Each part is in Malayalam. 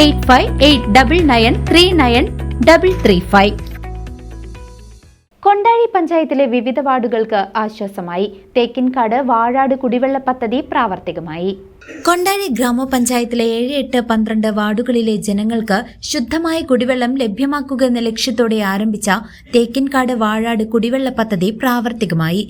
Eight five eight double nine three nine double three five. Kondazhy പഞ്ചായത്തിലെ വിവിധ വാർഡുകൾക്ക് ആശ്വാസമായി. തേക്കിൻകാട് വാഴാട് കുടിവെള്ള പദ്ധതി പ്രാവർത്തികമായി. കൊണ്ടാഴി ഗ്രാമപഞ്ചായത്തിലെ ഏഴ് എട്ട് പന്ത്രണ്ട് വാർഡുകളിലെ ജനങ്ങൾക്ക് ശുദ്ധമായ കുടിവെള്ളം ലഭ്യമാക്കുക എന്ന ലക്ഷ്യത്തോടെ ആരംഭിച്ച തേക്കിൻകാട് വാഴാട് കുടിവെള്ള പദ്ധതി പ്രാവർത്തികമായി.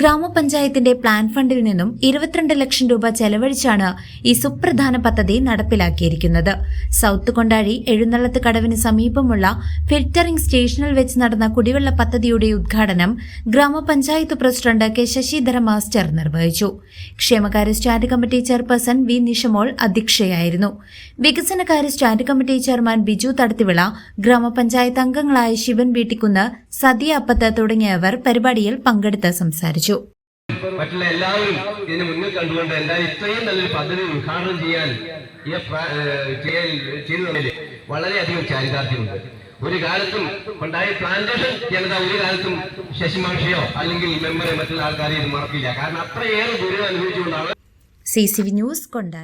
ഗ്രാമപഞ്ചായത്തിന്റെ പ്ലാൻ ഫണ്ടിൽ നിന്നും ഇരുപത്തിരണ്ട് ലക്ഷം രൂപ ചെലവഴിച്ചാണ് ഈ സുപ്രധാന പദ്ധതി നടപ്പിലാക്കിയിരിക്കുന്നത്. സൗത്ത് കൊണ്ടാഴി എഴുന്നള്ളത്ത് കടവിന് സമീപമുള്ള ഫിൽറ്ററിംഗ് സ്റ്റേഷനിൽ വെച്ച് നടന്ന കുടിവെള്ള പദ്ധതിയുടെ ഉദ്ഘാടനം ഗ്രാമപഞ്ചായത്ത് പ്രസിഡന്റ് കെ ശശിധര മാസ്റ്റർ നിർവഹിച്ചു. ക്ഷേമകാര്യ stand committee chairperson V Nishamol അധ്യക്ഷയായിരുന്നു. വികസനകാര്യ stand committee chairman Biju Thadathivila ഗ്രാമപഞ്ചായത്ത് അംഗങ്ങളായ ശിവൻ വീട്ടിക്കുന്ന് സതി അപ്പത്ത് തുടങ്ങിയവർ പരിപാടിയിൽ പങ്കെടുത്ത് സംസാരിച്ചു. മറ്റുള്ള എല്ലാവരും ഇതിന് മുന്നിൽ കണ്ടുകൊണ്ട് എന്തായാലും ഇത്രയും നല്ലൊരു പദ്ധതി ഉദ്ഘാടനം ചെയ്യാൻ ഈ പ്ര- ഏഹ് ചെയ്യാൻ ചെയ്തു തന്നതിൽ വളരെയധികം ചാരിതാർത്ഥ്യമുണ്ട്. ഒരു കാലത്തും ഉണ്ടായ പ്ലാന്റേഷൻ ജനത ഒരു കാലത്തും ശശിമാഷയോ അല്ലെങ്കിൽ മെമ്പറെ മറ്റുള്ള ആൾക്കാരെ ഇത് മറക്കില്ല. കാരണം അത്രയേറെ ദുരിതം അനുഭവിച്ചുകൊണ്ടാണ് സി സി വി ന്യൂസ് കൊണ്ടാടി